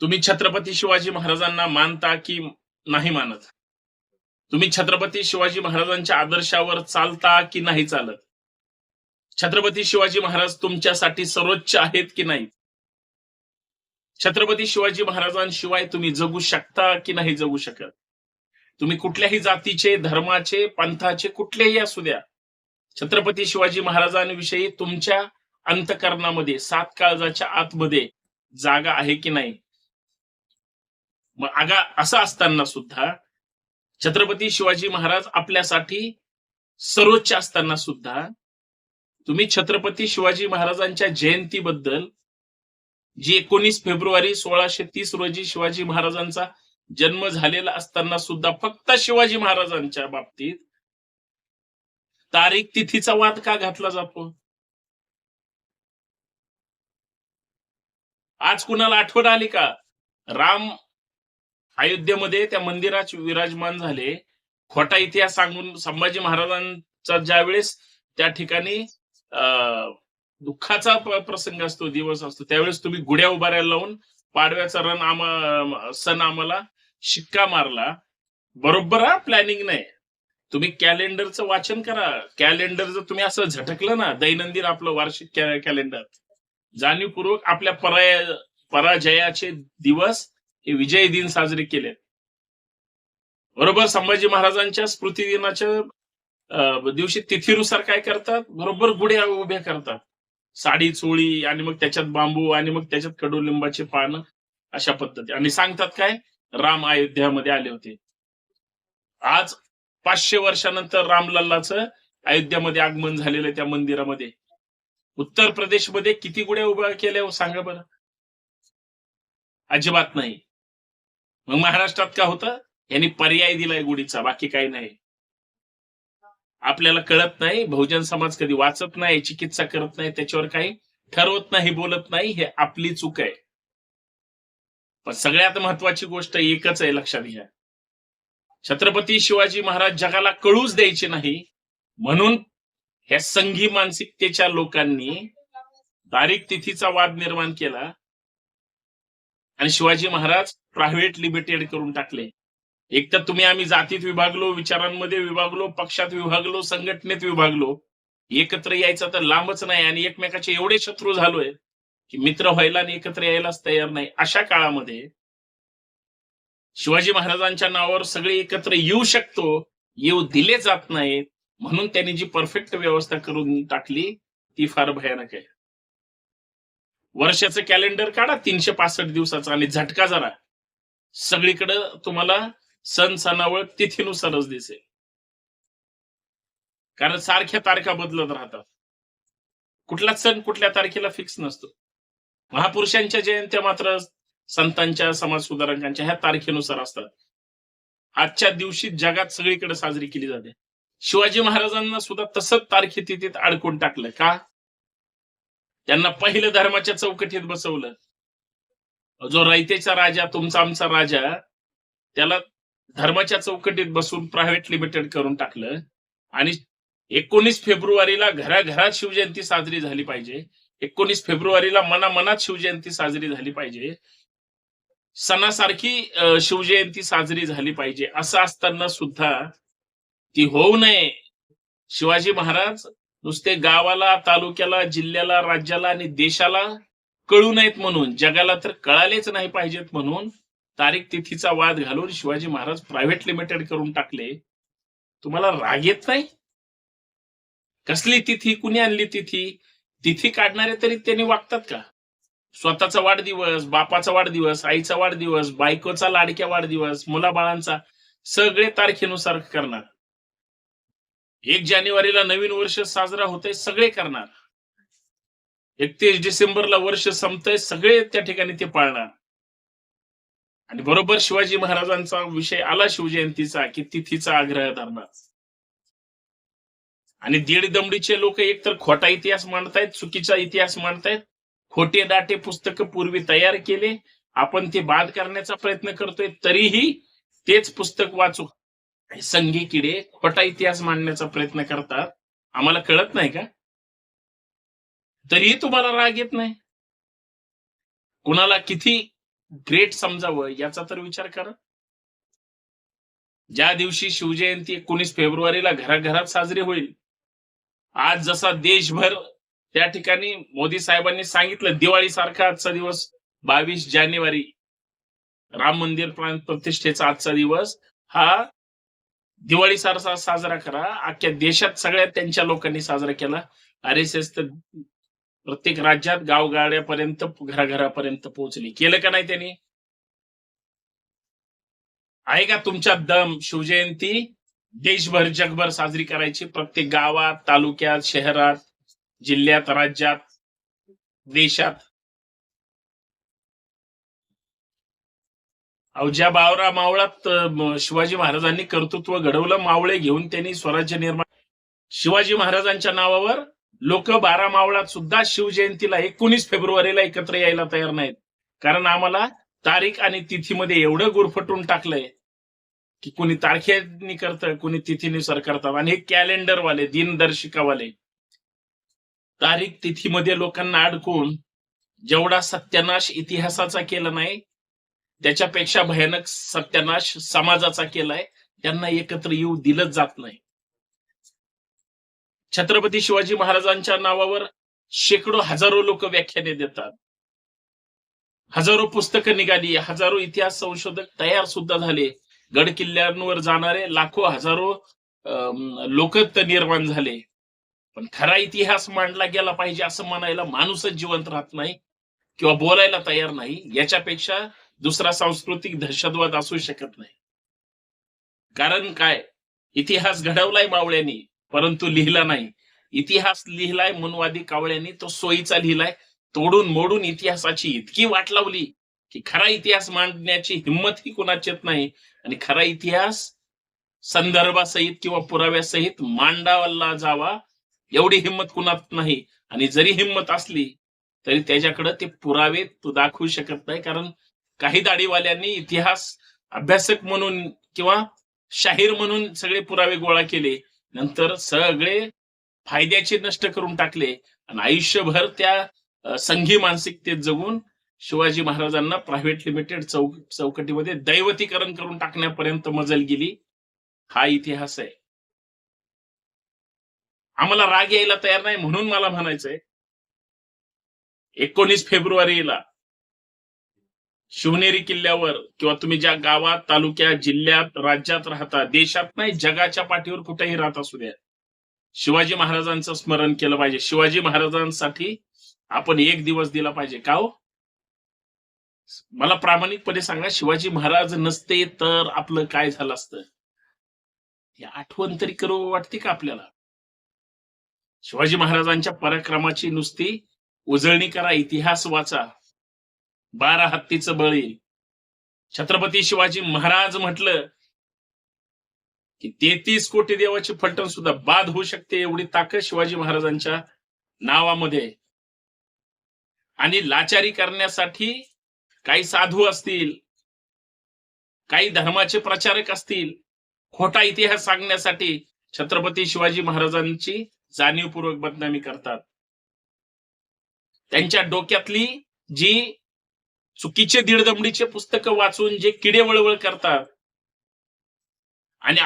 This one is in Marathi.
तुम्ही छत्रपती शिवाजी महाराजांना मानता की नाही मानत? तुम्ही छत्रपती शिवाजी महाराजांच्या आदर्शावर चालता की नाही चालत? छत्रपती शिवाजी महाराज तुमच्यासाठी सर्वोच्च आहेत की नाही? छत्रपती शिवाजी महाराजांशिवाय तुम्ही जगू शकता की नाही जगू शकत? तुम्ही कुठल्याही जातीचे धर्माचे पंथाचे कुठलेही असू द्या छत्रपती शिवाजी महाराजांविषयी तुमच्या अंतकरणामध्ये सात काळजाच्या आतमध्ये जागा आहे की नाही? मग आगा असं असताना सुद्धा छत्रपती शिवाजी महाराज आपल्यासाठी सर्वोच्च असताना सुद्धा तुम्ही छत्रपती शिवाजी महाराजांच्या जयंतीबद्दल जी एकोणीस फेब्रुवारी सोळाशे तीस रोजी शिवाजी महाराजांचा जन्म झालेला असताना सुद्धा फक्त शिवाजी महाराजांच्या बाबतीत तारीख तिथीचा वाद का घातला जातो? आज कुणाला आठवण आली का? राम अयोध्येमध्ये त्या मंदिरात विराजमान झाले. खोटा इतिहास सांगून संभाजी महाराजांचा ज्यावेळेस त्या ठिकाणी अं दुःखाचा प्रसंग असतो दिवस असतो त्यावेळेस तुम्ही गुड्या उभारायला लावून पाडव्याचा रण आम्हा सण आम्हाला शिक्का मारला. बरोबर हा प्लॅनिंग नाही. तुम्ही कॅलेंडरचं वाचन करा. कॅलेंडर जर तुम्ही असं झटकलं ना दैनंदिन आपलं वार्षिक कॅलेंडर जाणीवपूर्वक आपल्या पराय पराजयाचे दिवस हे विजय दिन साजरे केले बरोबर? संभाजी महाराजांच्या स्मृती दिनाच्या दिवशी तिथीनुसार काय करतात? बरोबर गुढ्या उभ्या करतात. साडी चोळी आणि मग त्याच्यात बांबू आणि मग त्याच्यात कडुलिंबाचे पानं अशा पद्धती. आणि सांगतात काय? राम अयोध्यामध्ये आले होते. आज पाचशे वर्षानंतर रामलल्लाचं अयोध्यामध्ये आगमन झालेलं त्या मंदिरामध्ये. उत्तर प्रदेशमध्ये किती गुड्या उभ्या केल्या हो? सांगा बरं. अजिबात नाही. मग महाराष्ट्रात का होतं? यांनी पर्याय दिलाय गुढीचा बाकी काही नाही. आपल्याला कळत नाही बहुजन समाज कधी वाचत नाही चिकित्सा करत नाही त्याच्यावर काही ठरवत नाही बोलत नाही हे आपली चूक आहे. पण सगळ्यात महत्वाची गोष्ट एकच आहे लक्षात घ्या. छत्रपती शिवाजी महाराज जगाला कळूच द्यायचे नाही म्हणून ह्या संघी मानसिकतेच्या लोकांनी तारीख तिथीचा वाद निर्माण केला. आणि शिवाजी महाराज प्रायव्हेट लिमिटेड करून टाकले. एक तर तुम्ही आम्ही जातीत विभागलो विचारांमध्ये विभागलो पक्षात विभागलो संघटनेत विभागलो. एकत्र यायचं तर लांबच नाही आणि एकमेकाचे एवढे शत्रू झालोय की मित्र व्हायला आणि एकत्र यायलाच तयार नाही. अशा काळामध्ये शिवाजी महाराजांच्या नावावर सगळे एकत्र येऊ शकतो येऊ दिले जात नाहीत. म्हणून त्यांनी जी परफेक्ट व्यवस्था करून टाकली ती फार भयानक आहे. वर्षाचं कॅलेंडर काढा तीनशे पासष्ट दिवसाचं आणि झटका जरा. सगळीकडं तुम्हाला सण सणावळ तिथीनुसारच दिसेल. कारण सारख्या तारखा बदलत राहतात. कुठलाच सण कुठल्या तारखेला फिक्स नसतो. महापुरुषांच्या जयंत्या मात्र संतांच्या समाज सुधारकांच्या ह्या तारखेनुसार असतात. आजच्या दिवशी जगात सगळीकडे साजरी केली जाते. शिवाजी महाराजांना सुद्धा तसंच तारखे तिथे अडकून टाकलं का? त्यांना पहिलं धर्माच्या चौकटीत बसवलं. जो रयतेचा राजा तुमचा आमचा राजा त्याला धर्माच्या चौकटीत बसून प्रायव्हेट लिमिटेड करून टाकलं. आणि एकोणीस फेब्रुवारीला घराघरात शिवजयंती साजरी झाली पाहिजे. एकोणीस फेब्रुवारीला मनामनात शिवजयंती साजरी झाली पाहिजे. सणासारखी शिवजयंती साजरी झाली पाहिजे. असं असताना सुद्धा ती होऊ नये. शिवाजी महाराज नुसते गावाला तालुक्याला जिल्ह्याला राज्याला आणि देशाला कळू नयेत म्हणून जगाला तर कळालेच नाही पाहिजेत म्हणून तारीख तिथीचा वाद घालून शिवाजी महाराज प्रायव्हेट लिमिटेड करून टाकले. तुम्हाला राग येत नाही? कसली तिथी? कुणी आणली तिथी? तिथी काढणारे तरी त्यांनी वागतात का? स्वतःचा वाढदिवस बापाचा वाढदिवस आईचा वाढदिवस बायकोचा लाडक्या वाढदिवस मुलाबाळांचा सगळे तारखेनुसार करणार. एक जानेवारीला नवीन वर्ष साजरा होतंय सगळे करणार. एकतीस डिसेंबरला वर्ष संपतंय सगळे त्या ठिकाणी ते पाळणार. आणि बरोबर शिवाजी महाराजांचा विषय आला शिवजयंतीचा की तिथीचा आग्रह धरणार. आणि दीड दमडीचे लोक एकतर खोटा इतिहास मांडतायत चुकीचा इतिहास मांडतायत खोटे दाटे पुस्तक पूर्वी तयार केले आपण ते बाद करण्याचा प्रयत्न करतोय तरीही तेच पुस्तक वाचू. संघी किडे खोटा इतिहास मांडण्याचा प्रयत्न करतात. आम्हाला कळत नाही का? तरीही तुम्हाला राग येत नाही. कुणाला किती ग्रेट समजावं याचा तर विचार करा. ज्या दिवशी शिवजयंती एकोणीस फेब्रुवारीला घराघरात साजरी होईल आज जसा देशभर त्या ठिकाणी मोदी साहेबांनी सांगितलं दिवाळी सारखा आजचा दिवस बावीस जानेवारी राम मंदिर प्राण प्रतिष्ठेचा आजचा दिवस हा दिवाळी सारसा साजरा करा. अख्ख्या देशात सगळ्यात त्यांच्या लोकांनी साजरा केला. आर एस एस तर प्रत्येक राज्यात गावगाड्यापर्यंत घराघरापर्यंत पोहोचली. केलं का नाही त्यांनी? आहे का तुमच्या दम शिवजयंती? देशभर जगभर साजरी करायची. प्रत्येक गावात तालुक्यात शहरात जिल्ह्यात राज्यात देशात. ज्या बावरा मावळात शिवाजी महाराजांनी कर्तृत्व घडवलं मावळे घेऊन त्यांनी स्वराज्य निर्माण शिवाजी महाराजांच्या नावावर लोक बारा मावळात सुद्धा शिवजयंतीला एकोणीस फेब्रुवारीला एकत्र यायला तयार नाहीत. कारण आम्हाला तारीख आणि तिथीमध्ये एवढं गुरफटून टाकलंय की कुणी तारखेनी करतं कुणी तिथीनुसार करतात आणि हे कॅलेंडरवाले दिनदर्शिकावाले तारीख तिथीमध्ये लोकांना अडकून जेवढा सत्यानाश इतिहासाचा केला नाही त्याच्यापेक्षा भयानक सत्यानाश समाजाचा केलाय त्यांना एकत्र येऊ दिलंच जात नाही. छत्रपती शिवाजी महाराजांच्या नावावर शेकडो हजारो लोक व्याख्याने देतात. हजारो पुस्तकं निघाली हजारो इतिहास संशोधक तयार सुद्धा झाले. गड किल्ल्यांवर जाणारे लाखो हजारो लोक निर्माण झाले. पण खरा इतिहास मांडला गेला पाहिजे असं म्हणायला माणूसच जिवंत राहत नाही किंवा बोलायला तयार नाही. याच्यापेक्षा दुसरा सांस्कृतिक दहशतवाद असू शकत नाही. कारण काय? इतिहास घडवलाय मावळ्यांनी परंतु लिहिला नाही. इतिहास लिहिलाय मनवादी कावळ्यांनी तो सोयीचा लिहिलाय. तोडून मोडून इतिहासाची इतकी वाट लावली की खरा इतिहास मांडण्याची हिंमत ही कुणाचीच नाही. आणि खरा इतिहास संदर्भासहित किंवा पुराव्यासहित मांडावला जावा एवढी हिंमत कुणात नाही. आणि जरी हिंमत असली तरी त्याच्याकडे ते पुरावे तू दाखवू शकत नाही. कारण काही दाढीवाल्यांनी इतिहास अभ्यासक म्हणून किंवा शाहीर म्हणून सगळे पुरावे गोळा केले. नंतर सगळे फायद्याचे नष्ट करून टाकले. आणि आयुष्यभर त्या संघी मानसिकतेत जगून शिवाजी महाराजांना प्रायव्हेट लिमिटेड चौक चौकटीमध्ये दैवतीकरण करून टाकण्यापर्यंत मजल गेली. हा इतिहास आहे. आम्हाला राग यायला तयार नाही म्हणून मला म्हणायचंय. एकोणीस फेब्रुवारीला शिवनेरी किल्ल्यावर किंवा तुम्ही ज्या गावात तालुक्यात जिल्ह्यात राज्यात राहता देशात नाही जगाच्या पाठीवर कुठेही राहत असू द्या. शिवाजी महाराजांचं स्मरण केलं पाहिजे. शिवाजी महाराजांसाठी आपण एक दिवस दिला पाहिजे. का हो? मला प्रामाणिकपणे सांगा शिवाजी महाराज नसते तर आपलं काय झालं असतं? ही आठवण तरी करू वाटते का आपल्याला? शिवाजी महाराजांच्या पराक्रमाची नुसती उजळणी करा इतिहास वाचा. बारा हत्तीचं बळी छत्रपती शिवाजी महाराज म्हटलं की तेहतीस कोटी देवाची फलटण सुद्धा बाद होऊ शकते एवढी ताकद शिवाजी महाराजांच्या नावामध्ये. आणि लाचारी करण्यासाठी काही साधू असतील काही धर्माचे प्रचारक असतील खोटा इतिहास सांगण्यासाठी छत्रपती शिवाजी महाराजांची जाणीवपूर्वक बदनामी करतात. त्यांच्या डोक्यातली जी चुकीचे दीडदमडीचे पुस्तकं वाचून जे किडे वळवळ करतात. आणि